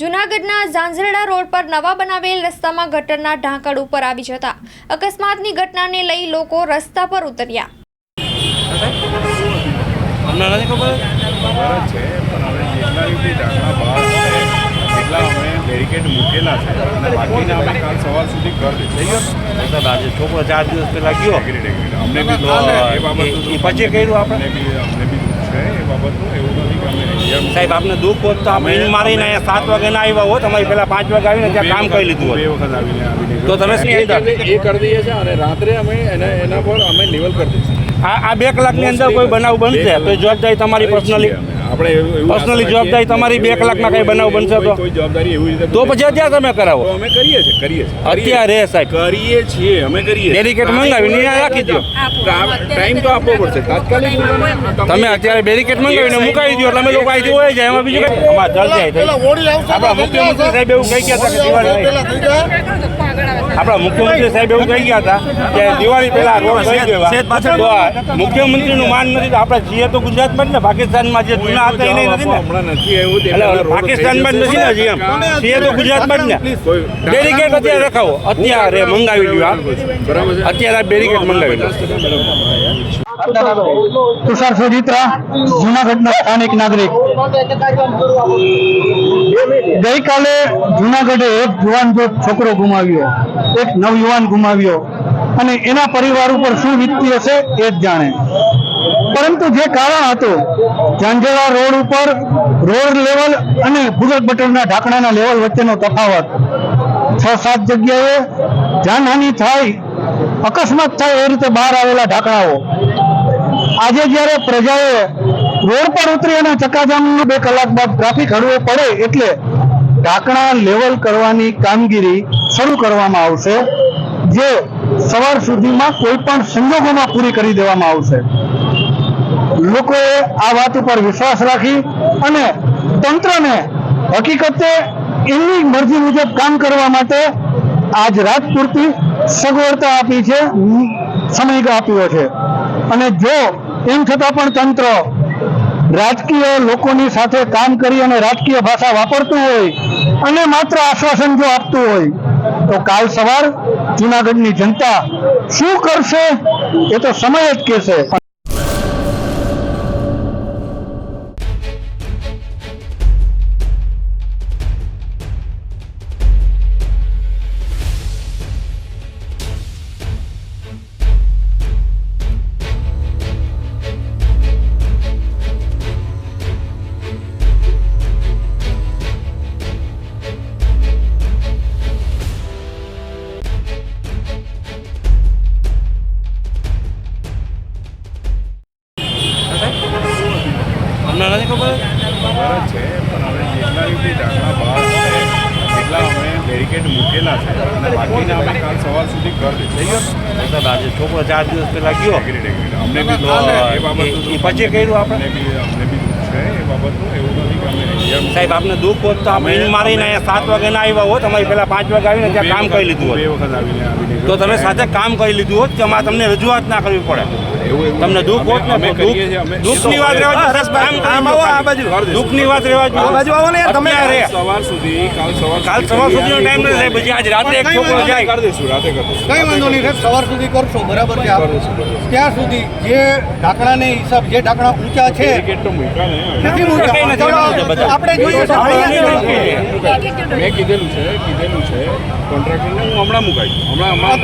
જૂનાગઢના ઝાંઝરડા રોડ પર નવા બનાવેલ રસ્તામાં ગટરના ઢાંકણ ઉપર આવી જતા અકસ્માતની ઘટનાને લઈ લોકો રસ્તા પર ઉતર્યા. બેરિકેડ મૂકેલા છે. અને બાકીના અમે કાલ સવાર સુધી થઈ ગયો? આજે છોકરો ચાર દિવસ પહેલા ગયો? અમને બી પછી કર્યું આપણે? અમને બી છે એ બાબતનું એવું નથી કે અમે સાહેબ આપને દુઃખ હોત તો આપણે ઈન મારીને અહીંયા સાત વાગે ના આવ્યા હોત અમારી પહેલા પાંચ વાગે આવીને ત્યાં કામ કરી લીધું બે વખત આવીને તો તમે શું એ કરી- દઈએ છીએ અને રાત્રે અમે એના એના પર અમે લેવલ કરી દઈશું આ આ બે કલાકની અંદર કોઈ બનાવ બનશે? તો જવાબદારી તમારી પર્સનલી આપણે આશા જવાબદારી તમારી બે કલાકમાં કંઈ બનાવ બનશે તો? જવાબદારી એવી રીતે તો પછી અત્યારે તમે કરાવો. અમે કરીએ છીએ કરીએ છીએ. અત્યારે સાહેબ. કરીએ છીએ અમે કરીએ મંગાવીને અહીંયા રાખી દો. ટાઈમ તો આપવો પડશે. તાત્કાલિક તમે અત્યારે બેરિકેટ મંગાવીને મુકાવી દો એટલે અમે લોકો અહીંથી હોય જાય એમાં બીજું કઈ? અમાર જલ્દી જાય. આપણા મુખ્યમંત્રી સાહેબ એવું કહી ગયા હતા કે દિવાળી આપણા મુખ્યમંત્રી સાહેબ એવું કહી ગયા હતા કે દિવાળી પહેલા રોડ કરી દેવા. તો મુખ્યમંત્રીનું માન નથી તો આપણે છીએ તો ગુજરાતમાં જ ને પાકિસ્તાનમાં જે જૂના હતા એ નહીં નથી ને? હમણાં નથી આવ્યું તે એટલે પહેલા રોડ પાકિસ્તાનમાં જ નથી ને હજી એમ? છીએ તો ગુજરાતમાં જ ને? બેરિકેડ અત્યારે રખાવો. અત્યારે મંગાવી લ્યો આ અત્યારે આ બેરિકેડ મંગાવી લો તુષાર સુજિત્રા જુનાગઢના સ્થાનિક નાગરિક. ગઈકાલે જુનાગઢે એક જુવાન જો છોકરો ગુમાવ્યો એક નવયુવાન ગુમાવ્યો અને એના પરિવાર ઉપર શું વીતતી હશે એ જ જાણે. પરંતુ જે કારણ હતું ઝાંઝરા રોડ ઉપર રોડ લેવલ અને ભૂગર્ભ ગટરના ઢાંકણાના લેવલ વચ્ચેનો તફાવત. છ, સાત જગ્યાએ જાનહાનિ થાય, અકસ્માત થાય એ રીતે બહાર આવેલા ઢાંકણાઓ. આજે જ્યારે પ્રજાએ રોડ પર ઉતરી અને ચકાજામનું બે કલાક બાદ ટ્રાફિક હળવો પડે એટલે ઢાંકણા લેવલ કરવાની કામગીરી શરૂ કરવામાં આવશે, જે સવાર સુધીમાં કોઈ પણ સંજોગોમાં પૂરી કરી દેવામાં આવશે. લોકોએ આ વાત ઉપર વિશ્વાસ રાખી અને તંત્રને હકીકતે એમની મરજી મુજબ કામ કરવા માટે આજ રાત પૂરતી સગવડતા આપી છે, સમય આપ્યો છે. અને જો એમ છતાં પણ તંત્ર રાજકીય લોકોની સાથે કામ કરી અને રાજકીય ભાષા વાપરતું હોય અને માત્ર આશ્વાસન જો આપતું હોય, તો કાલ સવાર જુનાગઢની જનતા શું કરશે એ તો સમય જ કહેશે. બેરિકેડ મૂકેલા છે અને બાકીને અમે કાલ સવાર સુધી ઘર થઈ ગયો આજે છોકરો ચાર દિવસ પહેલાં ગયો. અમને બી પછી કર્યું આપણે? અમને બી છે એ બાબતનું એવું નથી સાહેબ આપને દુઃખ હોત તો આપણે મારીને અહીંયા સાત વાગે ના આવ્યા હોત અમારી પહેલાં પાંચ વાગે આવીને ત્યાં કામ કરી લીધું હોત. તો તમે સાથે કામ કરી લીધું હોત કે અમારે તમને રજૂઆત ના કરવી પડે? તમને દુઃખ હોત ને દુઃખની વાત રહેવા કામ આવો આ બાજુ. દુઃખની વાત રહેવા આ બાજુ આવો ને તમે સવાર સુધી કાલ સવાર કાલ સવાર સુધીનો ટાઈમ નથી રહે પછી આજ રાતે એક છોકરો જાય. કરી દઈશું રાતે કરી દઈશું. કઈ વાંધો નહીં સાહેબ સવાર સુધી કરશો બરાબર છે. ત્યાં સુધી જે ઢાંકણાને હિસાબ જે ઢાંકણા ઊંચા છે ને. નથી ઊંચા. આપણે જોઈએ મેં કીધેલું છે કીધેલું છે. કોન્ટ્રાક્ટરને હું હમણાં મુકાઈ હમણાં હમણાં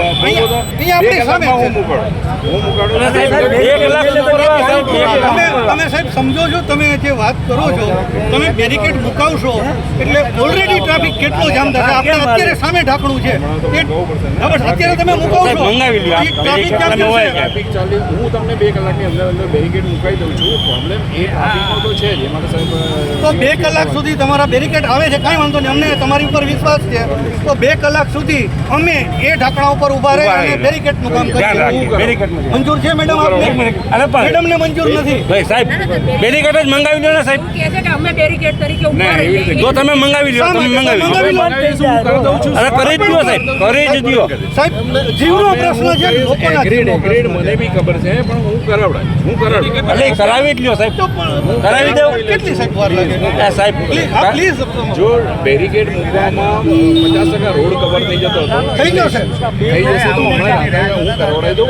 હું મુકાડું. હું મુકાડું તમે સાહેબ સમજો છો તમે જે વાત કરો છો તમે બેરિકેડ મુકાવશો એટલે ઓલરેડી ટ્રાફિક કેટલો જામ થશે? આપણે અત્યારે સામે ઢાંકણું છે. અત્યારે તમે મુકાવશો. ટ્રાફિક જામ થશે. ટ્રાફિક ચાલી હું તમને બે કલાકની અંદર અંદર બેરિકેડ મુકાઈ દઉં છું. પ્રોબ્લેમ એ ટ્રાફિકનો તો છે જ. એમાં સાહેબ તો બે કલાક સુધી તમારા બેરિકેડ આવે છે કાંઈ વાંધો નહીં. અમને તમારી ઉપર વિશ્વાસ છે. તો બે કલાક સુધી અમે એ ઢાંકણા ઉપર ઊભા રહે અને બેરિકેડનું કામ કરીએ. મંજૂર છે મેડમ? અરે પણ મેડમને મંજૂર નથી. ભાઈ સાહેબ બેરિકેડ જ મંગાવી લો ને સાહેબ. કહે છે કે અમે બેરિકેડ તરીકે ના, રીતે જો તમે મંગાવી લો તમે મંગાવી લો. અરે કરી જ દો સાહેબ. કરી જ દો. સાહેબ જીવનો પ્રશ્ન છે એગ્રીડ એગ્રીડ મને બી ખબર છે પણ હું કરાવડાય. હું કરાવડાય. એટલે કરાવી જ લ્યો સાહેબ. કરાવી દો કેટલી સાહેબ વાર લાગે? સાહેબ. પ્લીઝ જો બેરિકેડ મૂકવામાં પચાસ ટકા રોડ કવર થઈ જતો થઈ ગયો સાહેબ. થઈ જશે તો હું કરાવડાવી દઉં.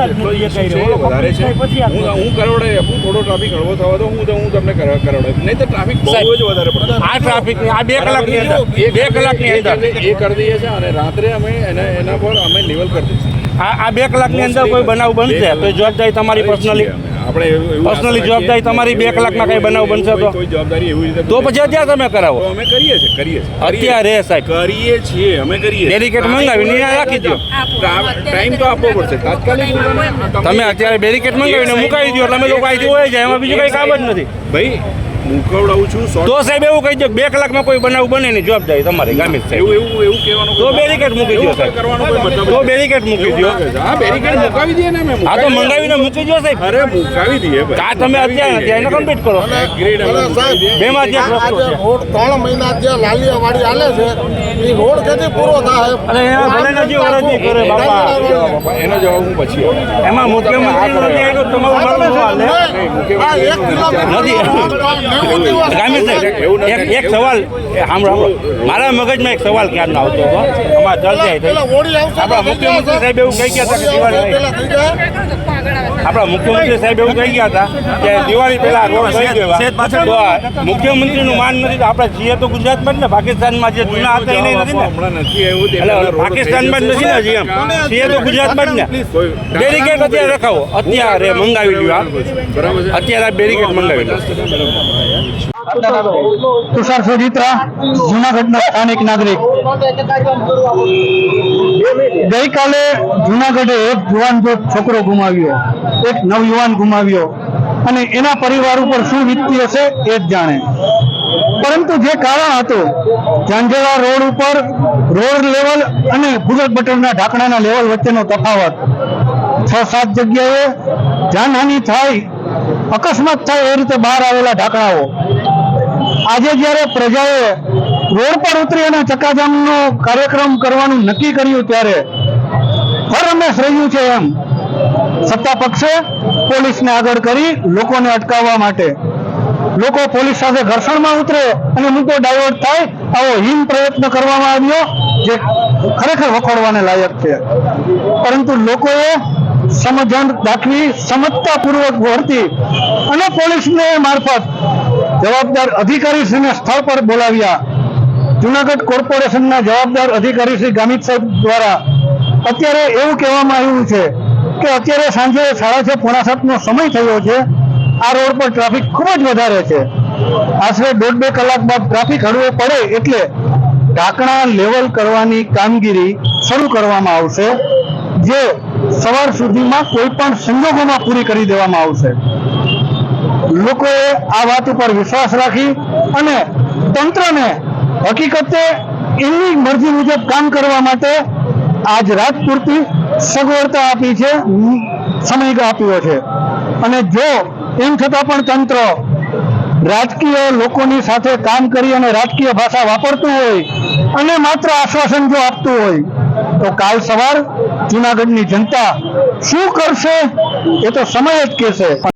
તમે વધારે છે? હું હું આપું થોડો ટ્રાફિક હળવો થવા તો હું તો હું તમને કરા- નહીં તો ટ્રાફિક બહુ જ વધારે આ ટ્રાફિક આ બે કલાકની અંદર. બે કલાકની અંદર. એ કરી દઈએ છીએ અને રાત્રે અમે એને એના પર અમે લેવલ કરી દઈશું આ આ બે કલાકની અંદર કોઈ બનાવ બનશે? તો જવાબદારી તમારી પર્સનલી આપણે આશા જવાબદારી તમારી બે કલાકમાં કઈ બનાવ બનશે તો? જવાબદારી એવી રીતે તો પછી અત્યારે તમે કરાવો. અમે કરીએ છીએ કરીએ છીએ. અત્યારે સાહેબ. કરીએ છીએ અમે કરીએ છીએ. મંગાવી મંગાવીને રાખી દો ટાઈમ તો આપવો પડશે. તાત્કાલિક તમે અત્યારે બેરિકેડ મંગાવીને મુકાવી દો એટલે અમે લોકો અહીંથી હોય જાય એમાં બીજું કઈ કામ જ નથી. ભાઈ મુકવડાવું છું તો સાહેબ એવું કહી દો બે કલાકમાં કોઈ બનાવ બને નહીં જવાબદારી તમારી ગામિત સાહેબ. એવું એવું એવું કહેવાનું તો બેરિકેડ મૂકી દો તો. બેરિકેડ મૂકી દો હા બેરિકેડ મુકાવી દઈએ ને હા તો મંગાવીને મૂકી દો સાહેબ. અરે મુકાવી દઈએ ભાઈ. તમે અત્યારે અત્યારે એને કમ્પ્લીટ કરો. બે માં જે ત્રણ મહિના જે લાલિયા વાડી હાલે છે. એ રોડ પૂરો થાય. એમાં ભલે ને જે કરે બાપા. બાપા, એનો જવાબ હું પછી એમાં મુખ્યમંત્રી નથી આવ્યો તમારું મારું હાલે એક નથી. સવાલ સાંભળો. મારા મગજમાં એક સવાલ ક્યારનો આવતો હતો? અમારા આવશે આપણા મુખ્યમંત્રી સાહેબ એવું કહી ગયા હતા કે દિવાળી આપણા મુખ્યમંત્રી સાહેબ એવું કહી ગયા હતા કે દિવાળી પહેલા રોડ કરી દેવા મુખ્યમંત્રીનું માન નથી તો આપણે છીએ તો ગુજરાતમાં જ ને પાકિસ્તાનમાં જે જૂના હતા એ નહીં નથી ને પાકિસ્તાનમાં જ નથી ને હજી એમ. છીએ તો ગુજરાતમાં જ ને. બેરિકેડ અત્યારે રખાવો. અત્યારે મંગાવી લ્યો આ. બરાબર છે. અત્યારે આ બેરિકેડ મંગાવી લો તુષાર સોજિત્રા જુનાગઢના સ્થાનિક નાગરિક. ગઈકાલે જુનાગઢે એક જુવાન જો છોકરો ગુમાવ્યો, એક નવયુવાન ગુમાવ્યો, અને એના પરિવાર ઉપર શું વીતતી હશે એ જ જાણે. પરંતુ જે કારણ હતું ઝાંઝેડા રોડ ઉપર રોડ લેવલ અને ભૂગર્ભ બટરના ઢાંકણાના લેવલ વચ્ચેનો તફાવત. છ, સાત જગ્યાએ જાનહાનિ થાય, અકસ્માત થાય એ રીતે બહાર આવેલા ઢાંકણાઓ. આજે જ્યારે પ્રજાએ રોડ પર ઉતરી અને ચક્કાજામનો કાર્યક્રમ કરવાનું નક્કી કર્યું ત્યારે હર હંમેશ રહ્યું છે એમ. સત્તા પક્ષે પોલીસને આગળ કરી લોકોને અટકાવવા માટે. લોકો પોલીસ સાથે ઘર્ષણમાં ઉતરે અને મુદ્દો ડાયવર્ટ થાય આવો હિમ પ્રયત્ન કરવામાં આવ્યો, જે ખરેખર વખોડવાને લાયક છે. પરંતુ લોકોએ સમજણ દાખવી સમજતાપૂર્વક વર્તી અને પોલીસને મારફત જવાબદાર અધિકારીશ્રીને સ્થળ પર બોલાવ્યા. જુનાગઢ કોર્પોરેશનના જવાબદાર અધિકારી શ્રી ગામિત સાહેબ દ્વારા અત્યારે એવું કહેવામાં આવ્યું છે કે અત્યારે સાંજે સાડા છ, પોણા સાતનો સમય થયો છે. આ રોડ પર ટ્રાફિક ખૂબ જ વધારે છે. આશરે દોઢ, બે કલાક બાદ ટ્રાફિક હળવો પડે એટલે ઢાંકણા લેવલ કરવાની કામગીરી શરૂ કરવામાં આવશે, જે સવાર સુધીમાં કોઈ પણ સંજોગોમાં પૂરી કરી દેવામાં આવશે. લોકોએ આ વાત ઉપર વિશ્વાસ રાખી અને તંત્રને હકીકતે એમની મરજી મુજબ કામ કરવા માટે આજ રાત પૂરતી સગવડતા આપી છે, સમય આપ્યો છે. અને જો એમ છતાં પણ તંત્ર રાજકીય લોકોની સાથે કામ કરી અને રાજકીય ભાષા વાપરતું હોય અને માત્ર આશ્વાસન જો આપતું હોય, તો કાલ સવાર જુનાગઢની જનતા શું કરશે એ તો સમય જ કહેશે.